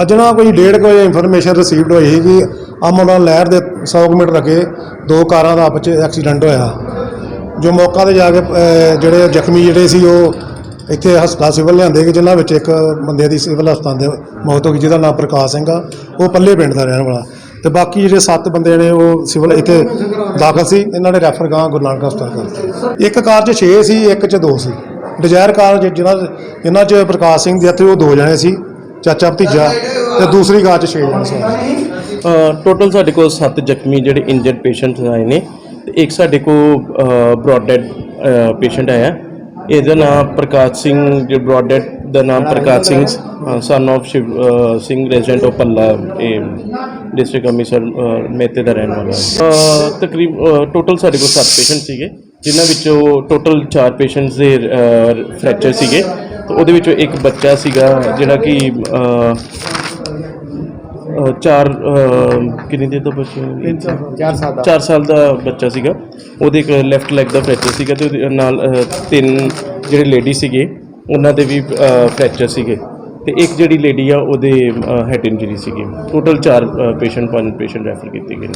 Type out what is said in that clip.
ਅੱਜ ਨਾ ਕੋਈ ਡੇਢ ਕੁ ਵਜੇ ਇਨਫੋਰਮੇਸ਼ਨ ਰਿਸੀਵਡ ਹੋਈ ਸੀ ਕਿ ਅਮੋਲਾ ਲਹਿਰ ਦੇ 100 ਕੁ ਮੀਟਰ ਅੱਗੇ ਦੋ ਕਾਰਾਂ ਦਾ ਆਪਸ 'ਚ ਐਕਸੀਡੈਂਟ ਹੋਇਆ। ਜੋ ਮੌਕਾ ਤੇ ਜਾ ਕੇ ਅਹ, ਜਿਹੜੇ ਜ਼ਖਮੀ ਜਿਹੜੇ ਸੀ ਉਹ ਇੱਥੇ ਹਸਪਤਾਲ ਸਿਵਲ ਲਿਆਂਦੇ ਕਿ ਜਿਨ੍ਹਾਂ ਵਿੱਚ ਇੱਕ ਬੰਦੇ ਦੀ ਸਿਵਲ ਹਸਪਤਾਲ ਦੇ ਮੌਤ ਹੋ ਗਈ ਜਿਹਦਾ ਨਾਮ ਪ੍ਰਕਾਸ਼ ਸਿੰਘ ਆ। ਉਹ ਪੱਲੇ ਪਿੰਡ ਦਾ ਰਹਿਣ ਵਾਲਾ। ਤੇ ਬਾਕੀ ਜਿਹੜੇ ਸੱਤ ਬੰਦੇ ਨੇ ਉਹ ਸਿਵਲ ਇੱਥੇ ਦਾਖਲ ਸੀ। ਇਹਨਾਂ ਨੇ ਰੈਫਰ ਗਾਂ ਗੁਰੂ ਨਾਨਕ ਹਸਪਤਾਲ ਕਰਤੇ ਇੱਕ ਕਾਰ 'ਚ 6 ਸੀ ਇੱਕ 'ਚ 2 ਸੀ। ਡਿਜ਼ਾਇਰ ਕਾਰ 'ਚ ਜਿਹਨਾਂ ਇਹਨਾਂ 'ਚ ਪ੍ਰਕਾਸ਼ ਸਿੰਘ ਦੇ ਇੱਥੇ ਉਹ ਦੋ ਜਣੇ ਸੀ। ਚਾਚਾ ਭਤੀਜਾ ਤੇ ਦੂਸਰੀ ਕਾਰ 'ਚ 6 ਜਣੇ ਸੀ ਟੋਟਲ ਸਾਡੇ ਕੋਲ 7 ਜ਼ਖਮੀ ਜਿਹੜੇ ਇੰਜਰਡ ਪੇਸ਼ੈਂਟ ਆਏ ਨੇ ਤੇ ਇੱਕ ਸਾਡੇ ਕੋਲ ਬ੍ਰੌਡ ਡੈਡ ਪੇਸ਼ੈਂਟ ਆਇਆ। ਇਹਦਾ ਨਾਮ ਪ੍ਰਕਾਸ਼ ਸਿੰਘ, ਜੋ ਬ੍ਰੌਡ ਡੈਡ ਦਾ ਨਾਮ Prakash Singh son of Shiv Singh resident of Palla ਇਹ ਡਿਸਟ੍ਰਿਕਟ ਅੰਮ੍ਰਿਤਸਰ ਮੇਤੇ ਦਾ ਰਹਿਣ ਵਾਲਾ ਹੈ। ਤਕਰੀਬ ਟੋਟਲ ਸਾਡੇ ਕੋਲ 7 ਪੇਸ਼ੈਂਟ ਸੀਗੇ, ਜਿਨ੍ਹਾਂ ਵਿੱਚੋਂ ਟੋਟਲ 4 ਪੇਸ਼ੈਂਟਸ ਦੇ ਫ੍ਰੈਕਚਰ ਸੀਗੇ। ਤੇ ਉਹਦੇ ਵਿੱਚੋਂ ਇੱਕ ਬੱਚਾ ਸੀਗਾ ਜਿਹੜਾ ਕਿ ਚਾਰ ਕਿੰਨੀ ਦੇਰ ਦਾ ਬੱਚਾ 4 ਸਾਲ। ਦਾ। 4 ਸਾਲ ਦਾ ਬੱਚਾ ਸੀਗਾ। ਉਹਦੇ ਇੱਕ ਲੈਫਟ ਲੈਗ ਦਾ ਫ੍ਰੈਕਚਰ ਸੀਗਾ ਤੇ ਉਹਦੇ ਨਾਲ ਤਿੰਨ ਜਿਹੜੇ ਲੇਡੀ ਸੀਗੇ ਉਹਨਾਂ ਦੇ ਵੀ ਫ੍ਰੈਕਚਰ ਸੀਗੇ। ਤੇ ਇੱਕ ਜਿਹੜੀ ਲੇਡੀ ਆ ਉਹਦੇ ਹੈਡ ਇੰਜਰੀ ਸੀਗੀ। ਟੋਟਲ 4 ਪੇਸ਼ੈਂਟ ਪੰਜ ਪੇਸ਼ੈਂਟ ਰੈਫਰ ਕੀਤੇ ਗਏ ਨੇ।